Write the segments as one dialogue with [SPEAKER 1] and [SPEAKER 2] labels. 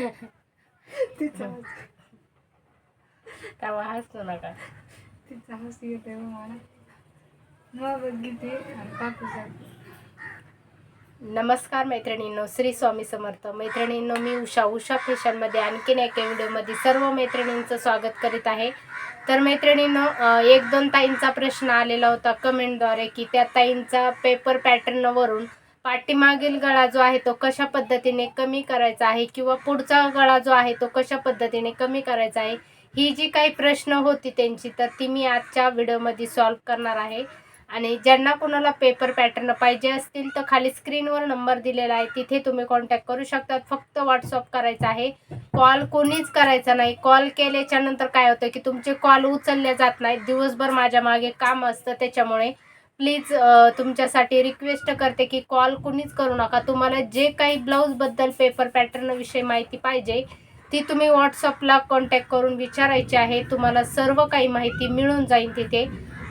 [SPEAKER 1] तिचा
[SPEAKER 2] तेव्हा हसू नका.
[SPEAKER 1] तिचा हसू येते मला. मग बघितले आणि काकूसाठी
[SPEAKER 2] नमस्कार मैत्रिणींनो श्री स्वामी समर्थ. मैत्रिणींनो मी उषा उषा फॅशनमध्ये आणखीन एका व्हिडिओमध्ये सर्व मैत्रिणींचं स्वागत करीत आहे. तर मैत्रिणींनो एक दोन ताईंचा प्रश्न आलेला होता कमेंटद्वारे की त्या ताईंचा पेपर पॅटर्नवरून पाठीमागील गळा जो आहे तो कशा पद्धतीने कमी करायचा आहे किंवा पुढचा गळा जो आहे तो कशा पद्धतीने कमी करायचा आहे ही जी काही प्रश्न होती त्यांची तर ती मी आजच्या व्हिडिओमध्ये सॉल्व करणार आहे. आणि ज्यांना कोणाला पेपर पॅटर्न पाहिजे असतील तर खाली स्क्रीनवर नंबर दिलेला आहे. तिथे तुम्ही कॉन्टॅक्ट करू शकतात. फक्त व्हॉट्सअप करायचा आहे. कॉल कोणीच करायचा नाही. कॉल केल्याच्यानंतर काय होतं की तुमचे कॉल उचलले जात नाहीत. दिवसभर माझ्या मागे काम असतं त्याच्यामुळे प्लीज तुमच्यासाठी रिक्वेस्ट करते की कॉल कुणीच करू नका. तुम्हाला जे काही ब्लाऊजबद्दल पेपर पॅटर्नविषयी माहिती पाहिजे ती तुम्ही व्हॉट्सअपला कॉन्टॅक्ट करून विचारायची आहे. तुम्हाला सर्व काही माहिती मिळून जाईल तिथे.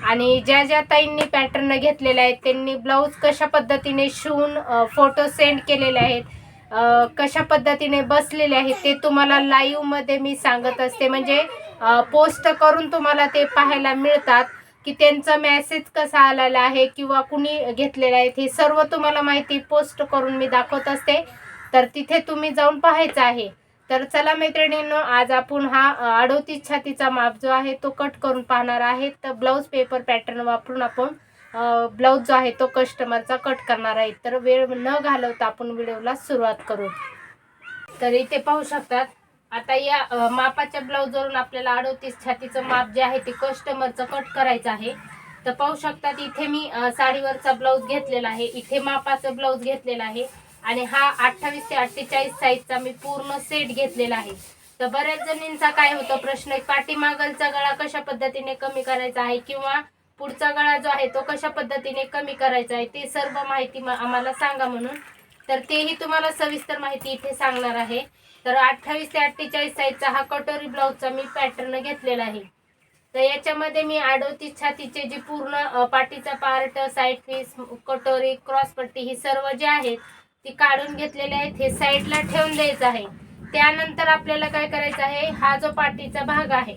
[SPEAKER 2] आणि ज्या ज्या ताईंनी पॅटर्न घेतलेले आहेत त्यांनी ब्लाऊज कशा पद्धतीने शिवून फोटो सेंड केलेले आहेत कशा पद्धतीने बसलेले आहेत ते तुम्हाला लाईव्हमध्ये मी सांगत असते. म्हणजे पोस्ट करून तुम्हाला ते पाहायला मिळतात. की त्यांचा मेसेज कसा आलेला आहे किंवा कुणी घेतलेला आहे हे सर्व तुम्हाला माहिती पोस्ट करून मी दाखवत असते. तर तिथे तुम्ही जाऊन पाहायचं आहे. तर चला मैत्रिणींनो आज आपण हा अडोतीस छातीचा माप जो आहे तो कट करून पाहणार आहे. तर ब्लाऊज पेपर पॅटर्न वापरून आपण ब्लाऊज जो आहे तो कस्टमरचा कट करणार आहे. तर वेळ न घालवता आपण व्हिडिओला सुरुवात करू. तर इथे पाहू शकतात आता या मापाच्या ब्लाऊजवरून आपल्याला अडोतीस छातीचं माप जे आहे ते कस्टमरचं कट करायचं आहे. तर पाहू शकतात इथे मी साडीवरचा ब्लाऊज घेतलेला आहे. इथे मापाचं ब्लाऊज घेतलेला आहे. आणि हा अठ्ठावीस ते अठ्ठेचाळीस साईजचा मी पूर्ण सेट घेतलेला आहे. तर बऱ्याच जणींचा काय होतो प्रश्न पाठीमागलचा गळा कशा पद्धतीने कमी करायचा आहे किंवा पुढचा गळा जो आहे तो कशा पद्धतीने कमी करायचा आहे ते सर्व माहिती आम्हाला सांगा म्हणून. तर तेही तुम्हाला सविस्तर माहिती इथे सांगणार आहे. तर अठ्ठावीस ते अठ्ठेचाळीस साईजचा हा कटोरी ब्लाऊजचा मी पॅटर्न घेतलेला आहे. तर याच्यामध्ये मी अडोतीस छातीचे जी पूर्ण पाठीचा पार्ट साईड पीस कटोरी क्रॉस पट्टी ही सर्व जे आहेत ती काढून घेतलेले आहेत हे साईडला ठेवून द्यायचं आहे. त्यानंतर आपल्याला काय करायचं आहे हा जो पाठीचा भाग आहे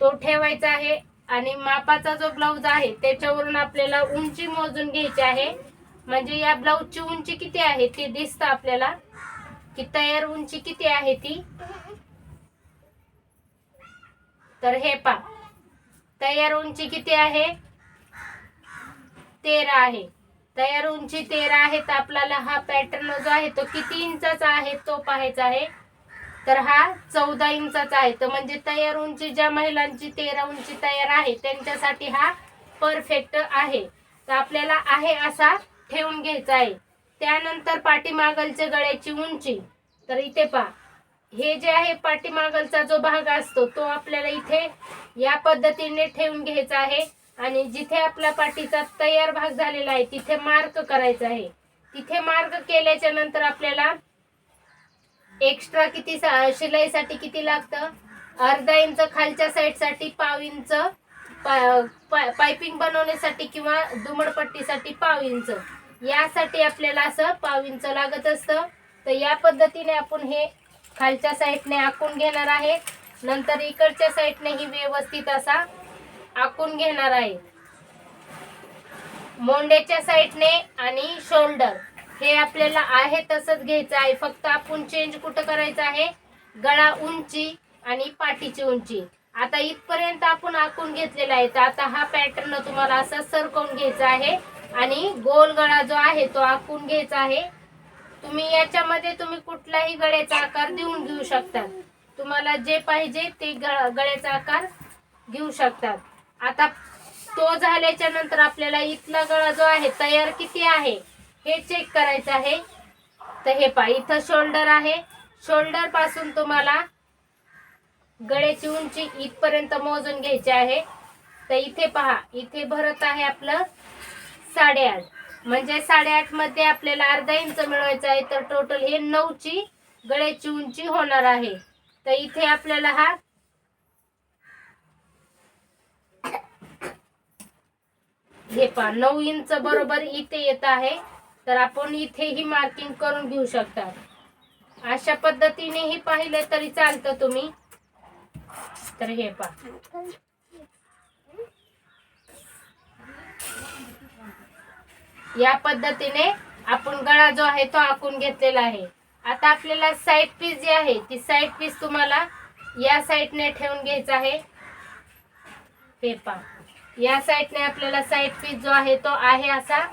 [SPEAKER 2] तो ठेवायचा आहे आणि मापाचा जो ब्लाऊज आहे त्याच्यावरून आपल्याला उंची मोजून घ्यायची आहे. म्हणजे या ब्लाऊजची उंची किती आहे ती दिसतं आपल्याला. की तयार उंची किती आहे ती? तर हे पा तयार उंची किती आहे? तेरा आहे. तयार उंची तेरा आहे तर आपल्याला हा पॅटर्न जो आहे तो किती इंचाचा आहे? तो पाहायचा आहे. तर हा चौदा इंचाचा आहे. तर म्हणजे तयार उंची ज्या महिलांची तेरा उंची तयार आहे त्यांच्यासाठी हा परफेक्ट आहे. तर आपल्याला आहे असा ठेवून घ्यायचा आहे. त्यानंतर पाठीमागलच्या गळ्याची उंची. तर इथे पहा. हे जे आहे पाठीमागलचा जो भाग असतो तो आपल्याला इथे या पद्धतीने ठेवून घ्यायचा आहे. आणि जिथे आपला पाठीचा तयार भाग झालेला आहे तिथे मार्क करायचा आहे. तिथे मार्क केल्याच्यानंतर आपल्याला एक्स्ट्रा किती सा- शिलाईसाठी किती लागतं? अर्धा इंच खालच्या साईडसाठी पाव इंच पा- पा- पायपिंग बनवण्यासाठी किंवा दुमडपट्टीसाठी पाव इंच. यासाठी आपल्याला असं पाव इंच लागत असतं. तर या पद्धतीने आपण हे खालच्या साईडने आखून घेणार आहे. नंतर इकडच्या साईडने ही व्यवस्थित असा आखून घेणार आहे. मोंड्याच्या साईडने आणि शोल्डर हे आपल्याला आहे तसंच घ्यायचं आहे. फक्त आपण चेंज कुठं करायचं आहे? गळा उंची आणि पाठीची उंची. आता इथपर्यंत आपण आखून घेतलेला आहे. तर आता हा पॅटर्न तुम्हाला असा सरकवून घ्यायचा आहे. आणि गोल गळा जो आहे तो आखून घ्यायचा आहे. तुम्ही याच्यामध्ये तुम्ही कुठलाही गळ्याचा आकार देऊन घेऊ शकता तुम्हाला जे पाहिजे ते गळ्याचा आकार घेऊ शकतात. आता तो झाल्याच्यानंतर आपल्याला इथला गळा जो आहे तयार किती आहे हे चेक करायचं आहे. तर हे पा इथं शोल्डर आहे. शोल्डरपासून तुम्हाला गळ्याची उंची इथपर्यंत मोजून घ्यायची आहे. तर इथे पहा इथे भरत आहे आपलं साडेआठ. म्हणजे साडेआठमध्ये आपल्याला अर्धा इंच मिळवायचं आहे तर टोटल हे नऊची गळ्याची उंची होणार आहे. तर इथे आपल्याला हा हे पहा नऊ इंच बरोबर इथे येत आहे. तर आपण इथेही मार्किंग करून घेऊ शकता. अशा पद्धतीनेही पाहिलं तरी चालतं तुम्ही. तर हे पहा. या पद्धतीने आपण गळा जो आहे तो आखून घेतलेला आहे. आता आपल्याला साईड पीस जी आहे ती साईड पीस तुम्हाला या साईडने ठेवून घ्यायचा आहे. पेपा या साईडने आपल्याला साईड पीस जो आहे तो आहे असा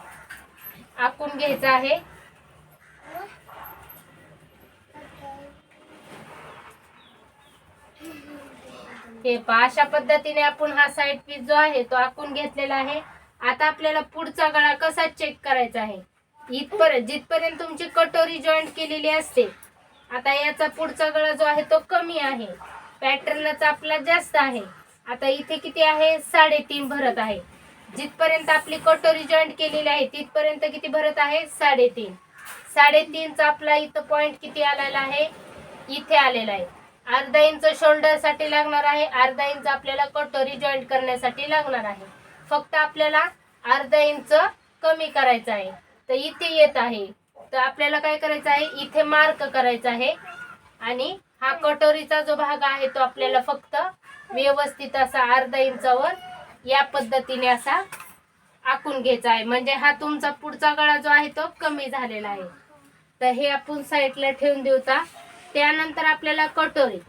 [SPEAKER 2] आखून घ्यायचा आहे. हे पहा. अशा पद्धतीने आपण हा साईड पीस जो आहे तो आखून घेतलेला आहे. आता आपल्याला पुढचा गळा कसा चेक करायचा आहे? इथपर्यंत जिथपर्यंत तुमची कटोरी जॉईंट केलेली असते आता याचा पुढचा गळा जो आहे तो कमी आहे. पॅटर्नचा आपला जास्त आहे. आता इथे किती आहे? साडेतीन भरत आहे. जिथपर्यंत आपली कटोरी जॉईंट केलेली आहे तिथपर्यंत किती भरत आहे? साडेतीन. साडेतीनचा आपला इथं पॉईंट किती आलेला आहे? इथे आलेला आहे. अर्धा इंच शोल्डरसाठी लागणार आहे. अर्धा इंच आपल्याला कटोरी जॉईंट करण्यासाठी लागणार आहे. फक्त आपल्याला अर्धा इंच कमी करायचं आहे. तर इथे येत आहे. तर आपल्याला काय करायचं आहे? इथे मार्क करायचा आहे. आणि हा कटोरीचा जो भाग आहे तो आपल्याला फक्त व्यवस्थित असा अर्धा इंचावर या पद्धतीने असा आखून घ्यायचा आहे. म्हणजे हा तुमचा पुढचा गळा जो आहे तो कमी झालेला आहे. तर हे आपण साईडला ठेवून देऊता त्यानंतर आपल्याला कटोरी.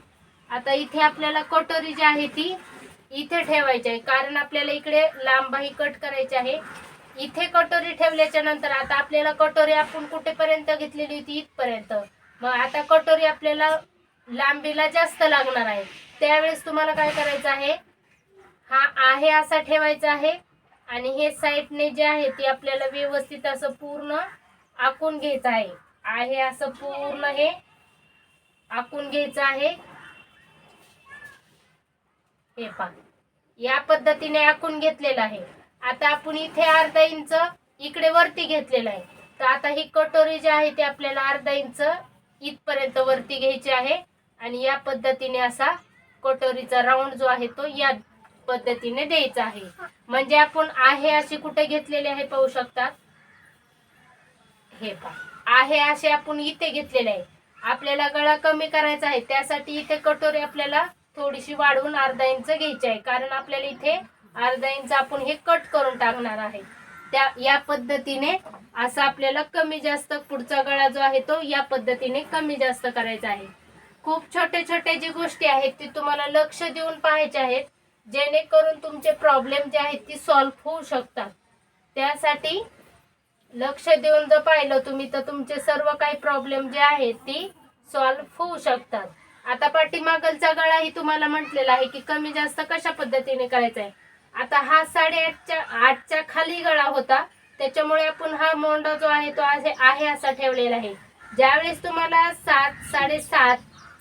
[SPEAKER 2] आता इथे आपल्याला कटोरी जी आहे ती इथे ठेवायचे आहे. कारण आपल्याला इकडे लांबाही कट करायची आहे. इथे कटोरी ठेवल्याच्या नंतर आता आपल्याला कटोरी आपण कुठेपर्यंत घेतलेली होती? इथपर्यंत. मग आता कटोरी आपल्याला लांबीला जास्त लागणार आहे. त्यावेळेस तुम्हाला काय करायचं आहे? हा आहे असा ठेवायचा आहे. आणि हे साईडने जे आहे ते आपल्याला व्यवस्थित असं पूर्ण आखून घ्यायचं आहे. आहे असं पूर्ण हे आखून घ्यायचं आहे. हे पहा. या पद्धतीने आखून घेतलेलं आहे. आता आपण इथे अर्धा इंच इकडे वरती घेतलेलं आहे. तर आता ही कटोरी जी आहे ती आपल्याला अर्धा इंच इथपर्यंत वरती घ्यायची आहे. आणि या पद्धतीने असा कटोरीचा राऊंड जो आहे तो या पद्धतीने द्यायचा आहे. म्हणजे आपण आहे अशी कुठे घेतलेली आहे पाहू शकतात हे पहा. आहे असे आपण इथे घेतलेले आहे. आपल्याला गळा कमी करायचा आहे. त्यासाठी इथे कटोरी आपल्याला थोडीशी वाढवून अर्धा इंच घ्यायची आहे. कारण आपल्याला इथे अर्धा इंच आपण हे कट करून टाकणार आहे. त्या या पद्धतीने असं आपल्याला कमी जास्त पुढचा गळा जो आहे तो या पद्धतीने कमी जास्त करायचा आहे. खूप छोटे छोटे जे गोष्टी आहेत ते तुम्हाला लक्ष देऊन पाहायचे आहेत. जेणेकरून तुमचे प्रॉब्लेम जे आहेत ती सॉल्व्ह होऊ शकतात. त्यासाठी लक्ष देऊन जर पाहिलं तुम्ही तर तुमचे सर्व काही प्रॉब्लेम जे आहेत ती सॉल्व्ह होऊ शकतात. आता पाठीमागलचा गळाही तुम्हाला म्हटलेला आहे की कमी जास्त कशा पद्धतीने करायचा आहे आता हा साडेआठच्या आठच्या खाली गळा होता. त्याच्यामुळे आपण हा मोंडा जो आहे तो आहे आहे असा ठेवलेला आहे. ज्यावेळेस तुम्हाला सात साडेसात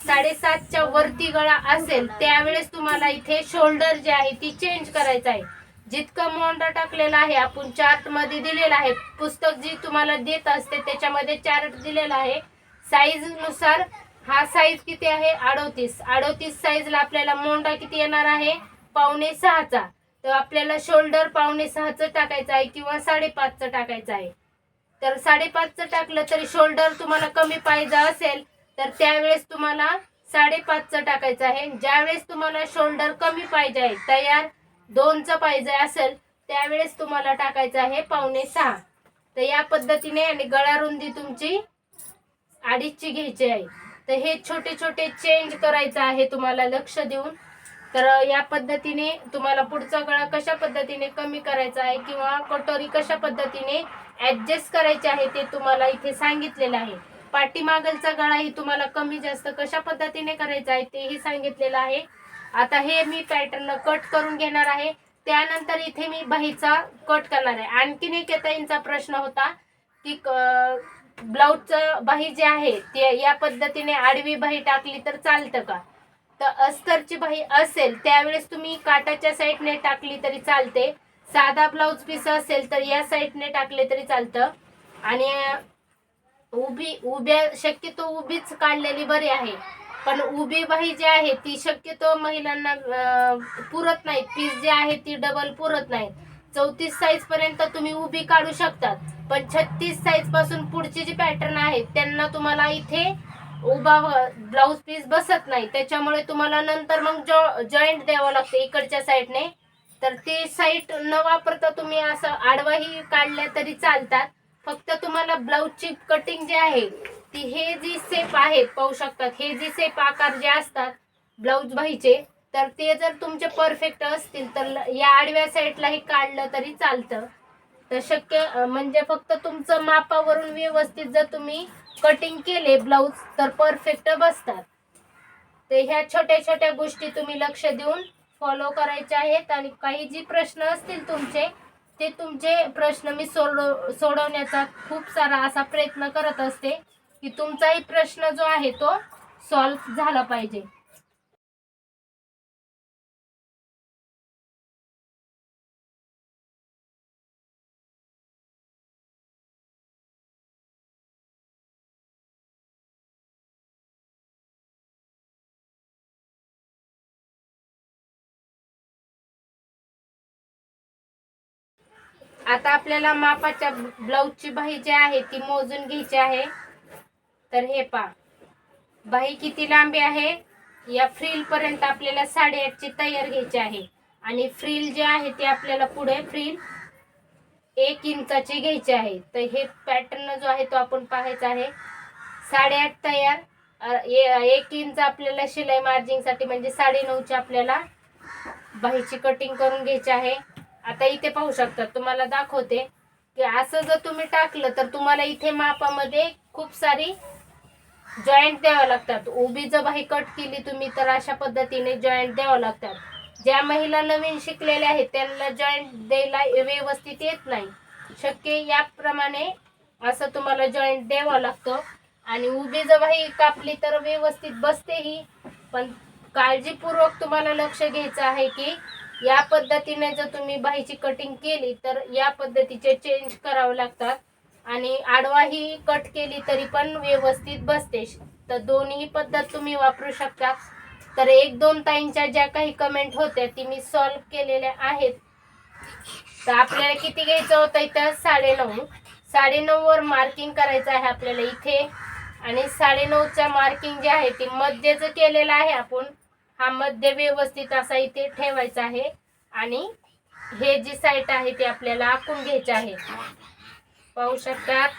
[SPEAKER 2] साडेसातच्या वरती गळा असेल त्यावेळेस तुम्हाला इथे शोल्डर जे आहे ती चेंज करायचं आहे. जितकं मोंडा टाकलेला आहे आपण चार्टमध्ये दिलेला आहे. पुस्तक जी तुम्हाला देत असते त्याच्यामध्ये चार्ट दिलेला आहे. साईजनुसार हा साईज किती आहे? अडोतीस. अडोतीस साईजला आपल्याला मोंडा किती येणार आहे? पावणे सहाचा. तर आपल्याला शोल्डर पावणे सहाचं टाकायचं आहे किंवा साडेपाचचं टाकायचं आहे. तर साडेपाचचं टाकलं तरी शोल्डर तुम्हाला कमी पाहिजे असेल तर त्यावेळेस तुम्हाला साडेपाचचं टाकायचं आहे. ज्यावेळेस तुम्हाला शोल्डर कमी पाहिजे आहे तयार दोनचं पाहिजे असेल त्यावेळेस तुम्हाला टाकायचं आहे पावणे सहा. तर या पद्धतीने आणि गळा रुंदी तुमची अडीचची घ्यायची आहे. तर हे छोटे छोटे चेंज करायचं आहे तुम्हाला लक्ष देऊन. तर या पद्धतीने तुम्हाला पुढचा गळा कशा पद्धतीने कमी करायचा आहे किंवा कटोरी कशा पद्धतीने ऍडजस्ट करायची आहे ते तुम्हाला इथे सांगितलेलं आहे. पाठीमागलचा गळाही तुम्हाला कमी जास्त कशा पद्धतीने करायचा आहे तेही सांगितलेलं आहे. आता हे मी पॅटर्न कट करून घेणार आहे. त्यानंतर इथे मी बाहीचा कट करणार आहे. आणखीन एक येताईंचा प्रश्न होता की ब्लाऊजचं बाही जे आहे ते या पद्धतीने आडवी बाही टाकली तर चालतं का? तर अस्तरची बाही असेल त्यावेळेस तुम्ही काटाच्या साईडने टाकली तरी चालते. साधा ब्लाऊज पीस असेल तर या साईडने टाकले तरी चालतं. आणि उभी उभ्या शक्यतो उभीच काढलेली बरी आहे. पण उभी बाही जी आहे ती शक्यतो महिलांना पुरत नाही. पीस जे आहे ती डबल पुरत नाही. चौतीस साईज पर्यंत तुम्ही उभी काढू शकतात. पण छत्तीस साईजपासून पुढची जी पॅटर्न आहेत त्यांना तुम्हाला इथे उभा ब्लाऊज पीस बसत नाही. त्याच्यामुळे तुम्हाला नंतर मग जॉ जॉईंट द्यावं लागतं इकडच्या साईडने तर ते साईड न वापरता तुम्ही असं आडवाही काढल्या तरी चालतात. फक्त तुम्हाला ब्लाऊजची कटिंग जी आहे ती हे जी सेप आहेत पाहू शकतात. हे जी सेप आकार जे असतात ब्लाऊज बाहीचे तर ते जर तुमचे परफेक्ट असतील तर या आडव्या साईडलाही काढलं तरी चालतं. तर शक्य म्हणजे फक्त तुमचं मापावरून व्यवस्थित जर तुम्ही कटिंग केले ब्लाऊज तर परफेक्ट बसतात. तर ह्या छोट्या छोट्या गोष्टी तुम्ही लक्ष देऊन फॉलो करायच्या आहेत आणि काही जी प्रश्न असतील तुमचे ते तुमचे प्रश्न मी सोडव सोडवण्याचा खूप सारा असा प्रयत्न करत असते की तुमचाही प्रश्न जो आहे तो सॉल्व झाला पाहिजे. आता आपल्याला मापाच्या ब्लाऊजची बाही जी आहे ती मोजून घ्यायची आहे. तर हे पा बाही किती लांबी आहे? या फ्रिल पर्यंत आपल्याला साडेआठची तयार घ्यायची आहे. आणि फ्रिल जे आहे ते आपल्याला पुढे फ्रिल एक इंचाची घ्यायची आहे. तर हे पॅटर्न जो आहे तो आपण पाहायचा आहे. साडेआठ तयार. ए- एक इंच आपल्याला शिलाई मार्जिंगसाठी म्हणजे साडे नऊची आपल्याला बाहीची कटिंग करून घ्यायची आहे. आता इथे पाहू शकता तुम्हाला दाखवते की असं जर तुम्ही टाकलं तर तुम्हाला इथे मापामध्ये खूप सारी जॉईंट द्यावं लागतात. उभी जर बाही कट केली तुम्ही तर अशा पद्धतीने जॉईंट द्यावं लागतात. ज्या महिला नवीन शिकलेल्या आहेत त्यांना जॉईंट द्यायला व्यवस्थित येत नाही. शक्य याप्रमाणे असं तुम्हाला जॉईंट द्यावं लागतं. आणि उभी जर बाही कापली तर व्यवस्थित बसतेही पण काळजीपूर्वक तुम्हाला लक्ष घ्यायचं आहे की या पद्धतीने जर तुम्ही बाहीची कटिंग केली तर या पद्धतीचे चेंज करावे लागतात. आणि आडवाही कट केली तरी पण व्यवस्थित बसते. तर दोन्ही पद्धत तुम्ही वापरू शकता. तर एक दोन ताईंच्या ज्या काही कमेंट होत्या ती मी सॉल्व केलेल्या आहेत. तर आपल्याला किती घ्यायचं होतं इथं? साडेनऊ. साडेनऊवर मार्किंग करायचं आहे आपल्याला इथे. आणि साडेनऊच्या मार्किंग जे आहे ती मध्यच केलेलं आहे आपण. हा मध्य व्यवस्थित असा इथे ठेवायचा आहे. आणि हे जी साईट आहे ती आपल्याला आखून घ्यायची आहे. पाहू शकतात?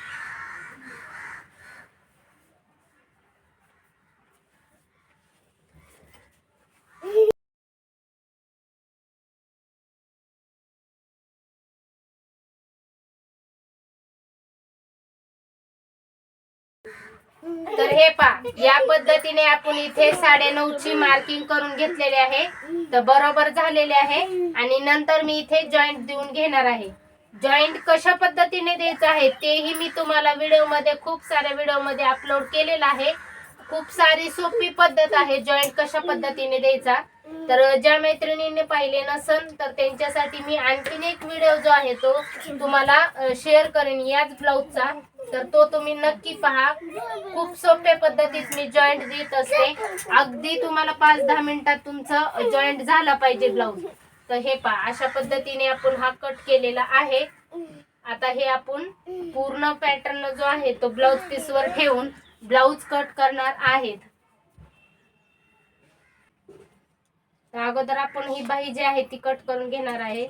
[SPEAKER 2] तर हे पा या पद्धतीने आपण इथे साडे ची मार्किंग करून घेतलेली आहे. तर बरोबर झालेले आहे. आणि नंतर मी इथे जॉईंट देऊन घेणार आहे. जॉईंट कशा पद्धतीने द्यायचं आहे तेही मी तुम्हाला व्हिडिओमध्ये खूप साऱ्या व्हिडिओमध्ये अपलोड केलेला आहे. खूप सारी सोपी पद्धत आहे जॉईंट कशा पद्धतीने द्यायचा. तर ज्या मैत्रिणींनी पाहिले नसन तर त्यांच्यासाठी मी आणखीन एक व्हिडिओ जो आहे तो तुम्हाला शेअर करेन याच ब्लाऊजचा तर तो तुम्ही नक्की पहा. खूप सोप्या पद्धतीत मी जॉईंट देत असते. अगदी तुम्हाला पाच दहा मिनिटात तुमचं जॉईंट झाला पाहिजे ब्लाऊज तर हे पहा अशा पद्धतीने आपण हा कट केलेला आहे. आता हे आपण पूर्ण पॅटर्न जो आहे तो ब्लाऊज पीसवर ठेवून ब्लाऊज कट करणार आहेत. अगोदर आपण ही बाही जी आहे ती कट करून घेणार आहे.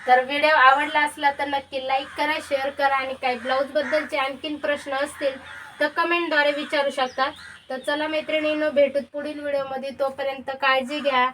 [SPEAKER 2] तर व्हिडिओ आवडला असला तर नक्की लाईक करा शेअर करा आणि काही ब्लाऊज बद्दलचे आणखीन प्रश्न असतील तर कमेंटद्वारे विचारू शकता. तर चला मैत्रिणींनो भेटूत पुढील व्हिडिओमध्ये तोपर्यंत काळजी घ्या.